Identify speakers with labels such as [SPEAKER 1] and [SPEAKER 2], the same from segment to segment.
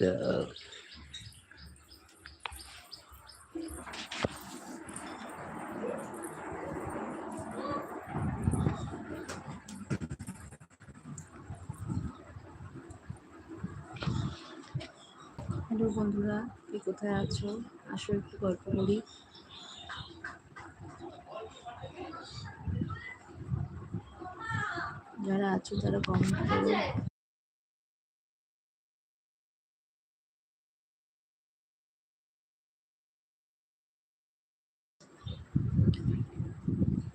[SPEAKER 1] Yeah.
[SPEAKER 2] Hello বন্ধুরা, কে কোথায় আছো আসো একটু গল্প করি যারা আছো তারা কমেন্ট করো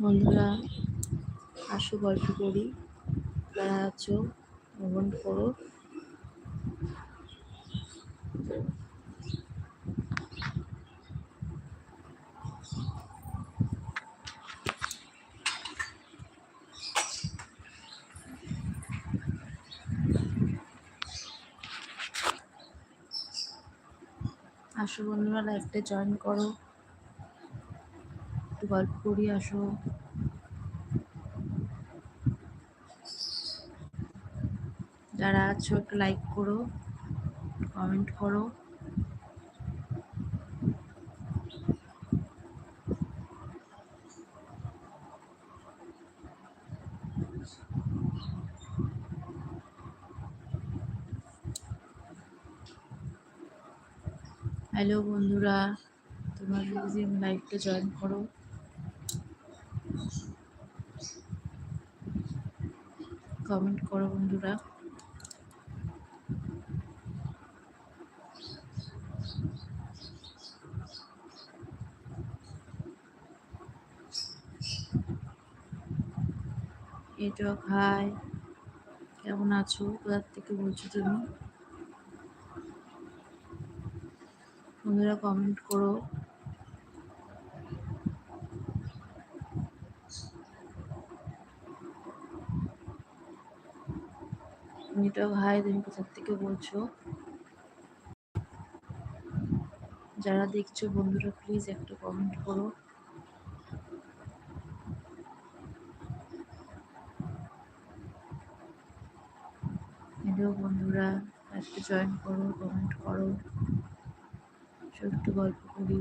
[SPEAKER 2] বন্ধুরা আসো গল্প করি। যারা আছো ভ্রমণ করো। আসো বন্ধুরা লাইভটা জয়েন করো। একটু গল্প করি, আসো। যারা আছো, একটু লাইক করো কমেন্ট করো। হ্যালো বন্ধুরা, তোমরা যদি লাইভটা জয়েন করো। কমেন্ট করো বন্ধুরা। নেটওয়ার্ক হাই কেমন আছো? কোথার থেকে বলছো তুমি? বন্ধুরা কমেন্ট করো। নেটওয়ার্ক হাই তুমি কোথার থেকে বলছো? যারা দেখছ, বন্ধুরা প্লিজ একটা কমেন্ট করো। হ্যালো বন্ধুরা, একটু জয়েন করো কমেন্ট করো। ছোট্ট গল্প করি।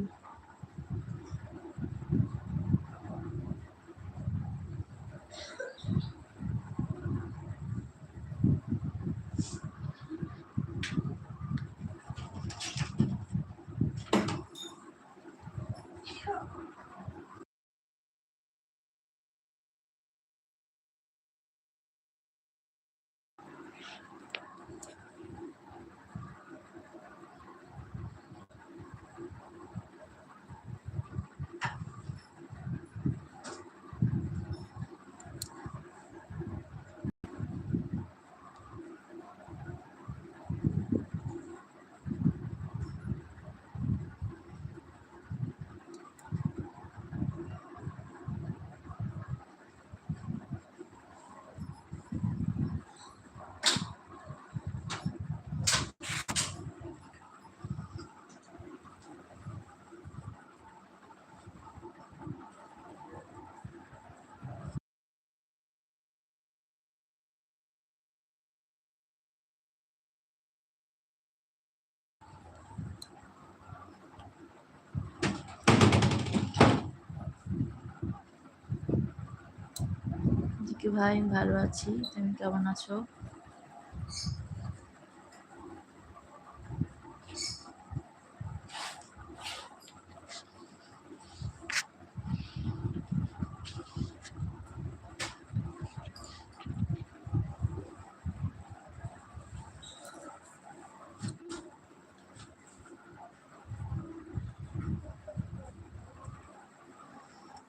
[SPEAKER 2] জিকি ভাই? ভালো আছি। তুমি কেমন আছো?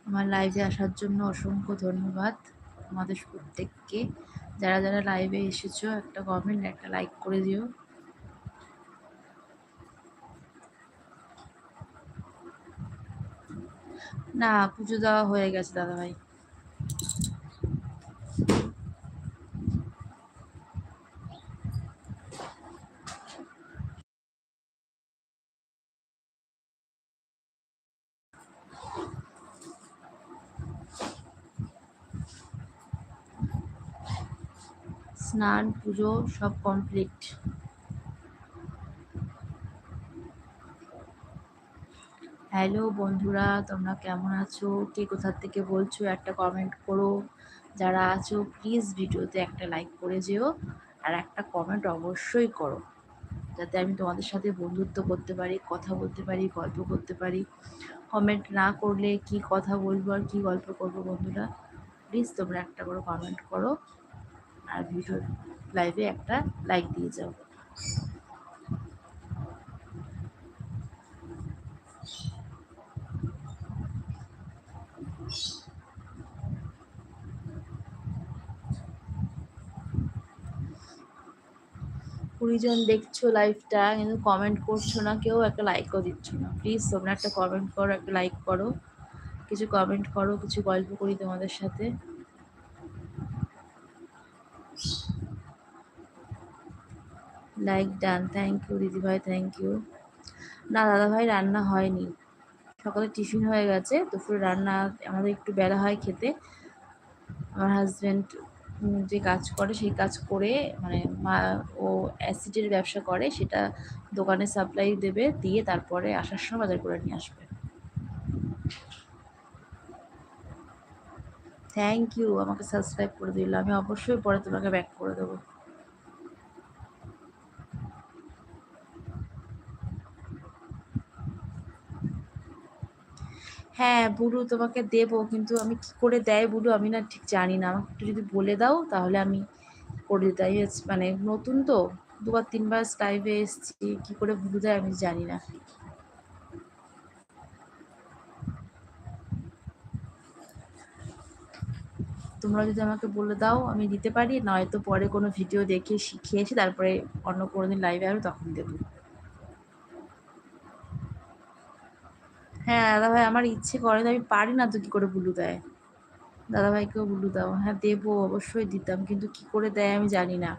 [SPEAKER 2] আমার লাইভে আসার জন্য অসংখ্য ধন্যবাদ। তোমাদের প্রত্যেককে, যারা যারা লাইভে এসেছ, একটা কমেন্ট একটা লাইক করে দিও। না, পুজো দেওয়া হয়ে গেছে দাদাভাই। স্নান, পুজো সব কমপ্লিট হ্যালো বন্ধুরা, তোমরা কেমন আছো? কে কোথার থেকে বলছো? একটা কমেন্ট করো। যারা আছো প্লিজ ভিডিওতে একটা লাইক করে যেও আর একটা কমেন্ট অবশ্যই করো। যাতে আমি তোমাদের সাথে বন্ধুত্ব করতে পারি, কথা বলতে পারি, গল্প করতে পারি। কমেন্ট না করলে কি কথা বলব আর কি গল্প করব বন্ধুরা? প্লিজ তোমরা একটা করে কমেন্ট করো। আর ভিডিও লাইভে একটা লাইক দিয়ে যাও। কুড়িজন দেখছ লাইভটা কিন্তু কমেন্ট করছ না কেউ, একটা লাইকও দিচ্ছ না। প্লিজ তোমরা একটা কমেন্ট করো, একটা লাইক করো। কিছু কমেন্ট করো, কিছু গল্প করি তোমাদের সাথে। লাইক ডান থ্যাংক ইউ দিদিভাই থ্যাংক ইউ না দাদাভাই রান্না হয়নি। সকালে টিফিন হয়ে গেছে, দুপুরে রান্না, আমাদের একটু বেলা হয় খেতে। আমার হাজব্যান্ড যে কাজ করে, সেই কাজ করে মানে মা, ও অ্যাসিডের ব্যবসা করে, সেটা দোকানে সাপ্লাই দেবে, দিয়ে তারপরে আসার সময় বাজার করে নিয়ে আসবে। থ্যাংক ইউ আমাকে সাবস্ক্রাইব করে দিল। আমি অবশ্যই পরে তোমাকে ব্যাক করে দেবো। হ্যাঁ বুলু তোমাকে দেবো, কিন্তু আমি কি করে দেয় বুলু আমি না ঠিক জানি না। আমাকে একটু যদি বলে দাও, তাহলে আমি করে দিতে মানে নতুন তো, দুবার, তিনবার লাইভে এসেছি, কি করে বুলু দেয় আমি জানি না। তোমরা যদি আমাকে বলে দাও, আমি দিতে পারি, নয়তো পরে কোনো ভিডিও দেখে শিখে এসে তারপরে অন্য কোনো দিন লাইভে আসব তখন দেবো। হ্যাঁ দাদাভাই, আমার ইচ্ছে করে আমি পারি না তো কি করে বুলু দেয়? দাদাভাইকেও বুলু দাও। হ্যাঁ দেবো, অবশ্যই দিতাম, কিন্তু কি করে দেয় আমি জানি না।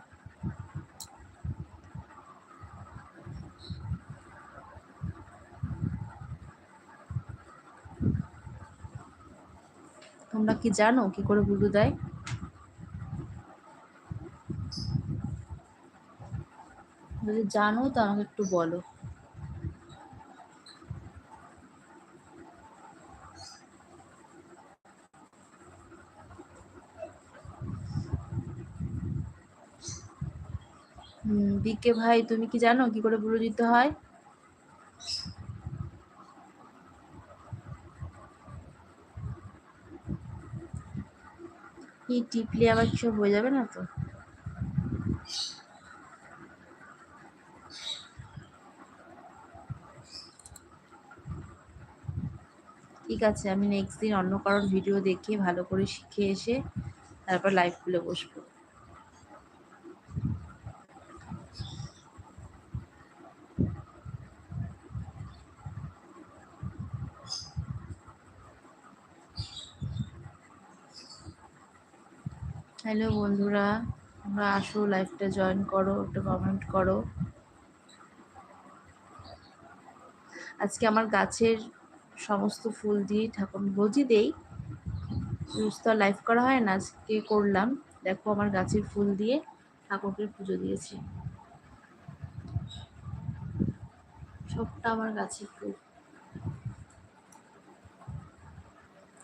[SPEAKER 2] তোমরা কি জানো কি করে বুলু দেয়? যদি জানো, তো আমাকে একটু বলো। বিকে ভাই, তুমি কি জানো কি করে বুলু দিতে হয়? কি টিপলে আবার কিছু হয়ে যাবে না তো? ঠিক আছে, আমি নেক্সট দিন অন্য কারোর ভিডিও দেখে ভালো করে শিখে এসে তারপর লাইভ খুলে বসবো। হ্যালো বন্ধুরা, তোমরা আসো লাইভটা জয়েন করো, একটা কমেন্ট করো। আজকে আমার গাছের সমস্ত ফুল দিয়ে ঠাকুর রোজই দেই। রোজ তো লাইভ করা হয় না, আজকে করলাম। দেখো আমার গাছের ফুল দিয়ে ঠাকুরকে পুজো দিয়েছি। সবটা আমার গাছের ফুল।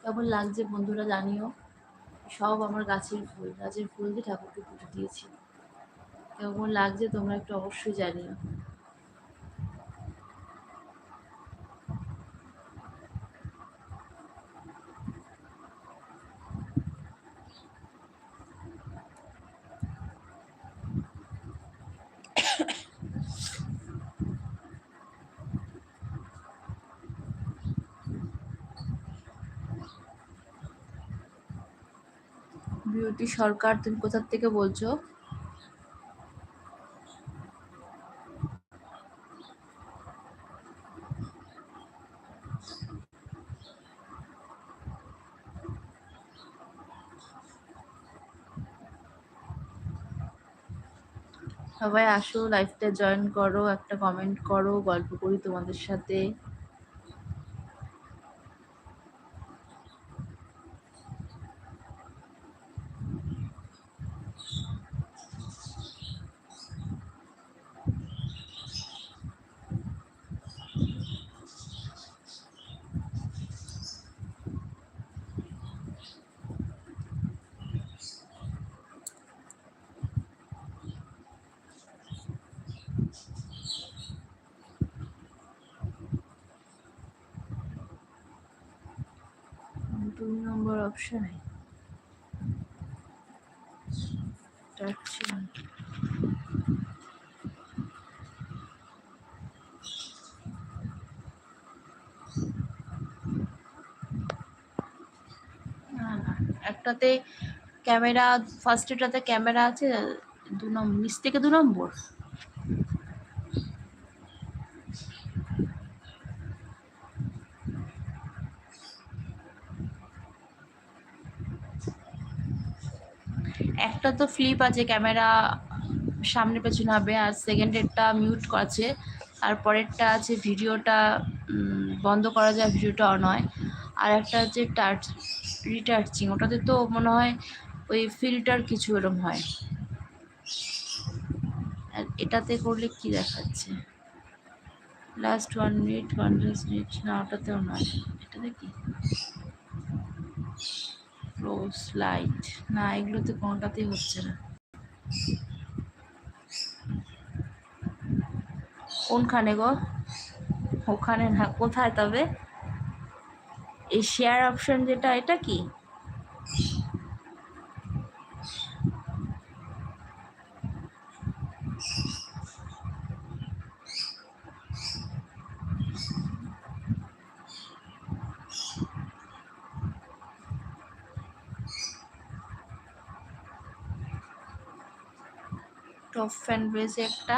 [SPEAKER 2] কেমন লাগছে বন্ধুরা জানিও। সব আমার গাছের ফুল গাছের ফুল দিয়ে ঠাকুরকে পুজো দিয়েছি। কেমন লাগছে তোমরা একটু অবশ্যই জানিও। বিউটি সরকার, তুমি কোথা থেকে বলছো? সবাই আসো লাইফটা জয়েন করো, একটা কমেন্ট করো, গল্প করি তোমাদের সাথে দুই নম্বর অপশানে একটাতে ক্যামেরা ফার্স্ট এটাতে ক্যামেরা আছে দু নম্বর নিচ থেকে দু নম্বর। একটা তো ফ্লিপ আছে ক্যামেরা সামনে পেছনে হবে আর সেকেন্ডেরটা মিউট আছে। আর পরেরটা আছে ভিডিওটা বন্ধ করা যায়, ভিডিওটা অন হয়। আর একটা হচ্ছে টাচ রিটার্চিং ওটাতে তো মনে হয় ওই ফিল্টার কিছু এরম হয়। আর এটাতে করলে কি দেখাচ্ছে? Last one minute one minute না, ওটাতেও নয়। এটাতে কি? ক্লোজ লাইট না এগুলোতে কোনোটাতেই হচ্ছে না। কোনখানে গো? ওখানে না কোথায় তবে? এই শেয়ার অপশন যেটা এটা কি? টপ ফ্যান রয়েছে একটা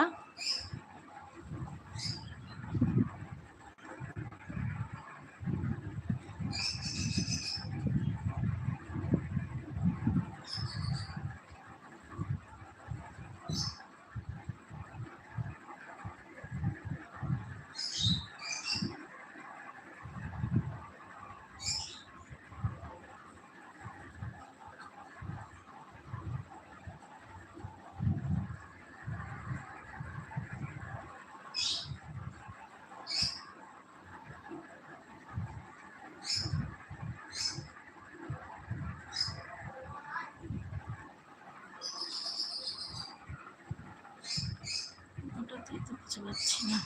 [SPEAKER 2] বুঝতে না।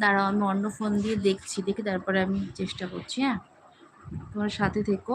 [SPEAKER 2] দাঁড়াও, আমি অন্য ফোন দিয়ে দেখছি, দেখে তারপরে আমি চেষ্টা করছি হ্যাঁ? তোমার সাথে থেকো।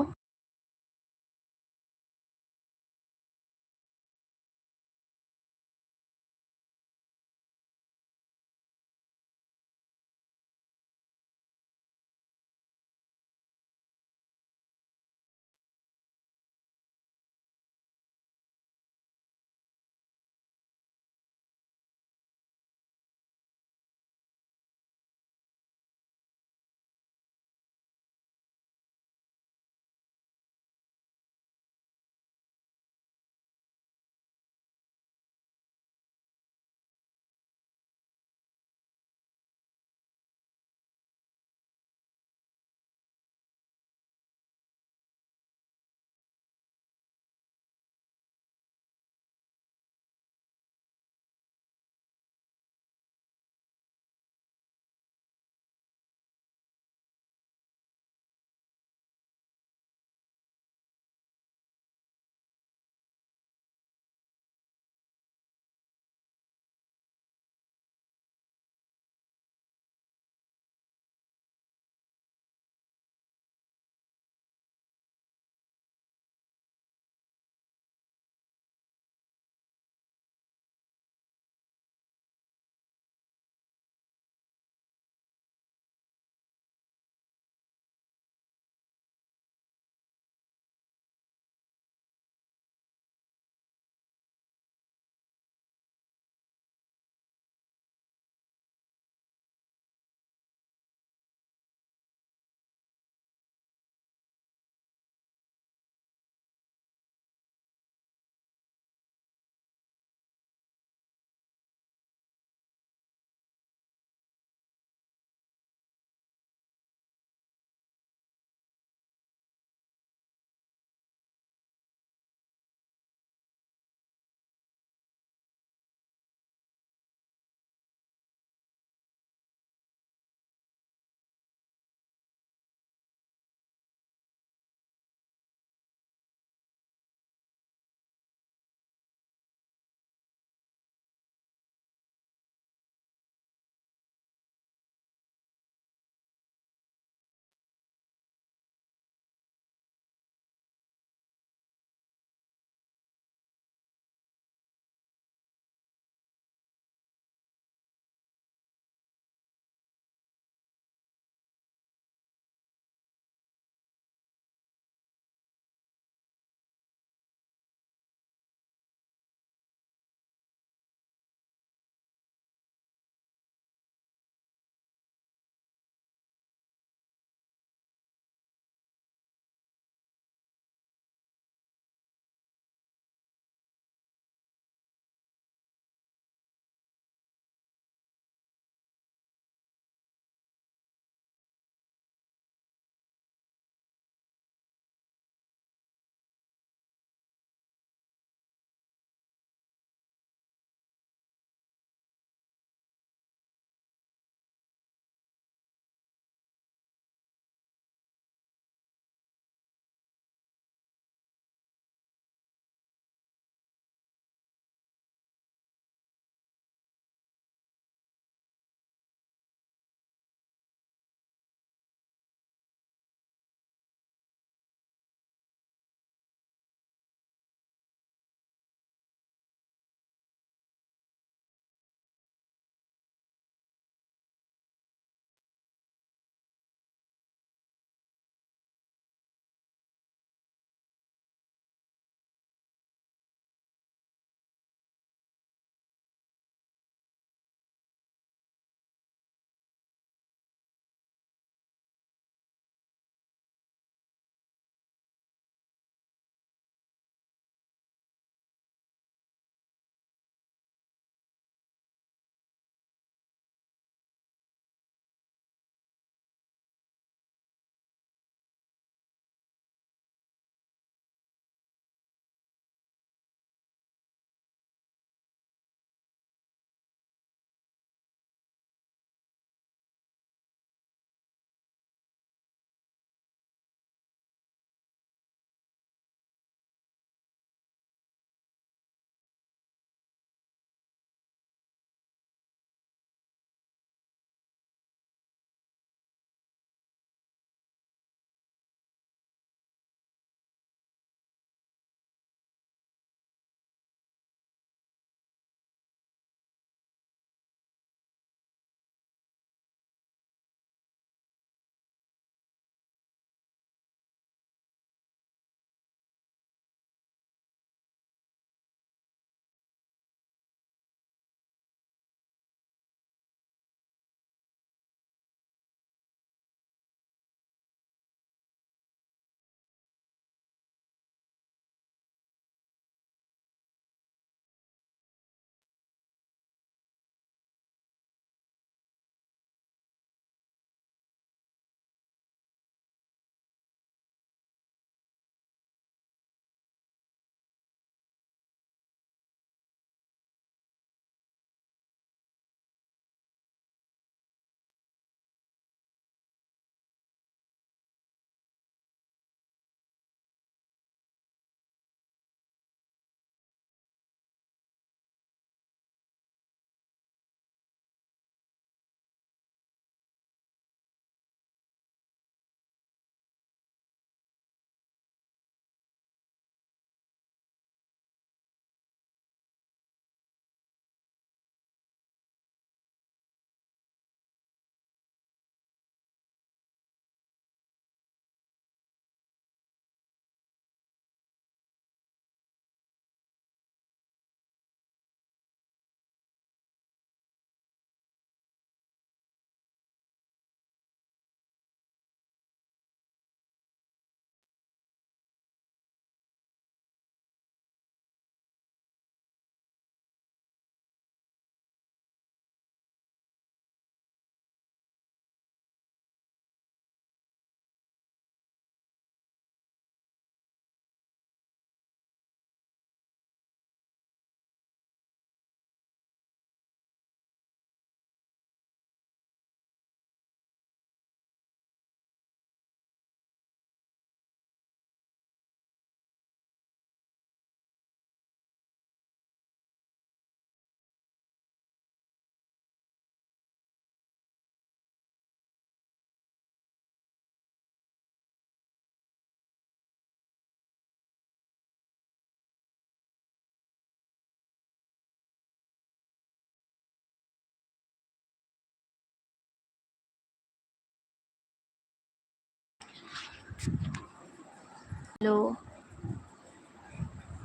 [SPEAKER 2] হ্যালো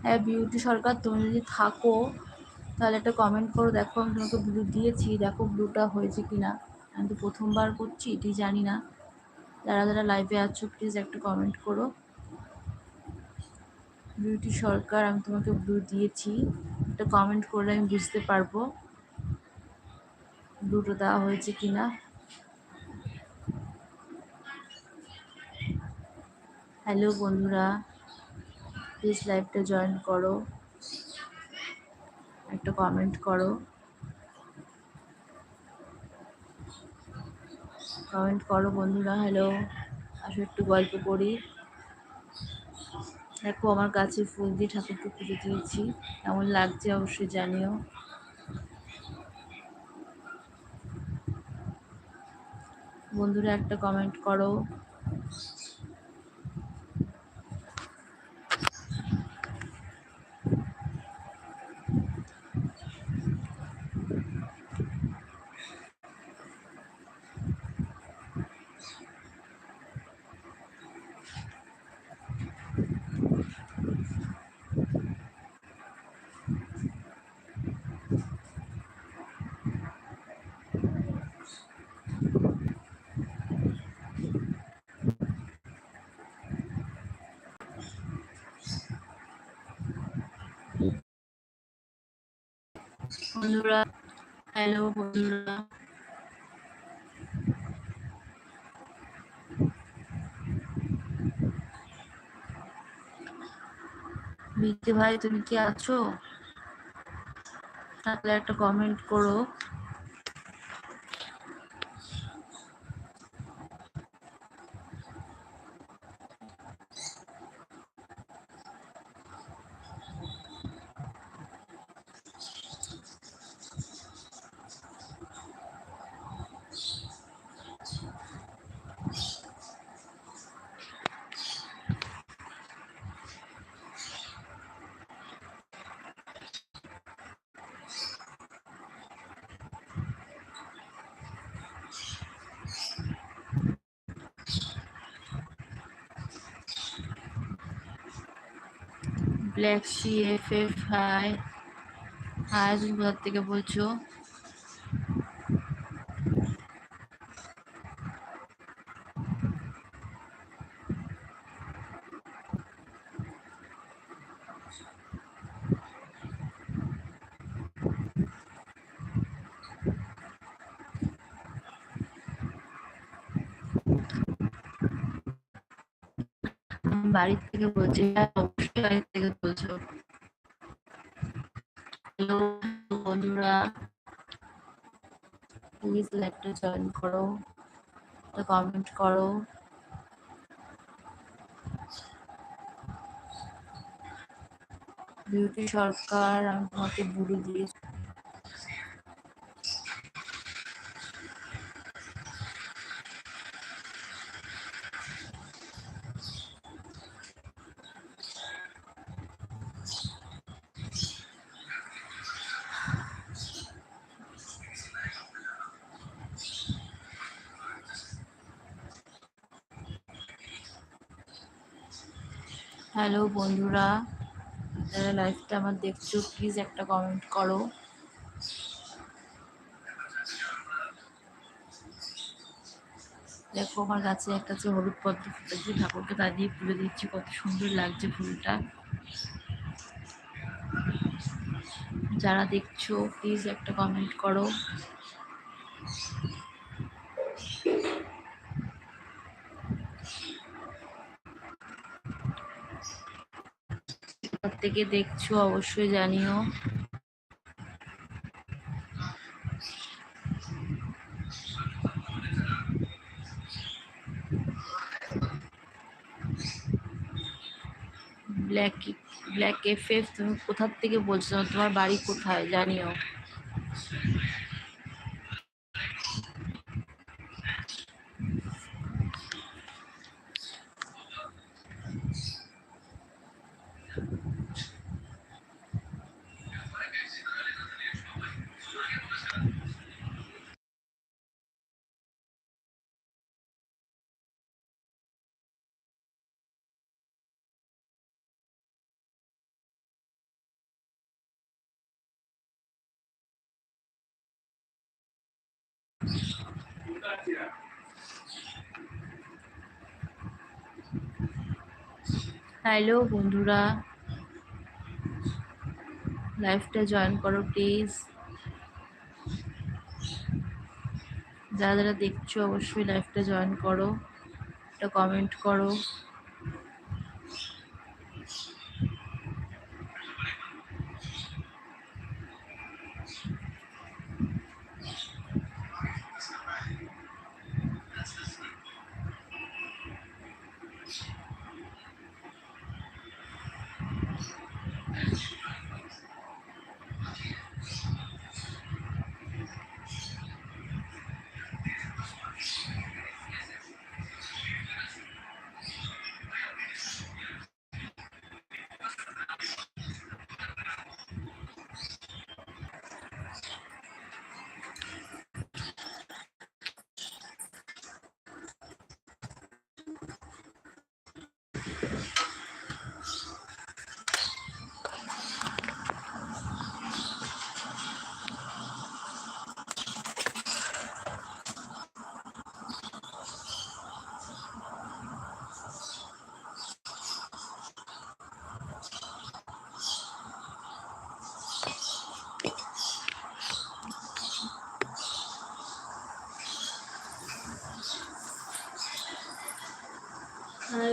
[SPEAKER 2] হ্যাঁ বিউটি সরকার, তুমি যদি থাকো, তাহলে একটা কমেন্ট করো, দেখো আমি তোমাকে ব্লু দিয়েছি, দেখো ব্লুটা হয়েছে কি না আমি তো প্রথমবার করছি এটি জানি না। যারা যারা লাইভে আছো প্লিজ একটা কমেন্ট করো। বিউটি সরকার, আমি তোমাকে ব্লু দিয়েছি। একটা কমেন্ট করলে আমি বুঝতে পারব ব্লুটা দেওয়া হয়েছে কি না হ্যালো বন্ধুরা প্লিজ লাইভটা জয়েন করো। একটা কমেন্ট করো। কমেন্ট করো বন্ধুরা, হ্যালো। আসো একটু গল্প করি। দেখো আমার কাছে ফুল দিয়ে ঠাকুরকে পুজো দিয়েছি। কেমন লাগছে অবশ্যই জানিও। বন্ধুরা একটা কমেন্ট করো। বন্ধুরা। হ্যালো বন্ধুরা। ভাই তুমি কি আছো? তাহলে একটা কমেন্ট করো। Black C F F hi hi থেকে বলছো? বাড়ি থেকে বলছি হ্যাঁ অবশ্যই বাড়ি থেকে বলছো। হ্যালো, বন্ধুরা প্লিজ লাইভটা জয়েন করো কমেন্ট করো। বিউটি সরকার আমি তোমাকে বুড়ি দিয়েছি। হ্যালো বন্ধুরা। যারা লাইভটা আমার দেখছ প্লিজ একটা কমেন্ট করো। দেখো, আমার গাছে একটা যে হলুদ পদ্ম ফুটেছে, ঠাকুরকে তা দিয়ে পুজো দিচ্ছি, কত সুন্দর লাগছে ফুলটা। যারা দেখছ প্লিজ একটা কমেন্ট করো। থেকে দেখছ, অবশ্যই জানিও। ব্ল্যাক ব্ল্যাক এফ তুমি কোথার থেকে বলছো? তোমার বাড়ি কোথায়? জানিও। হ্যালো বন্ধুরা। লাইভটা জয়েন করো প্লিজ যারা যারা দেখছ, অবশ্যই লাইফটা জয়েন করো। একটা কমেন্ট করো।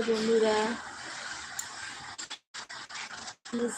[SPEAKER 2] বন্ধুরা প্লিজ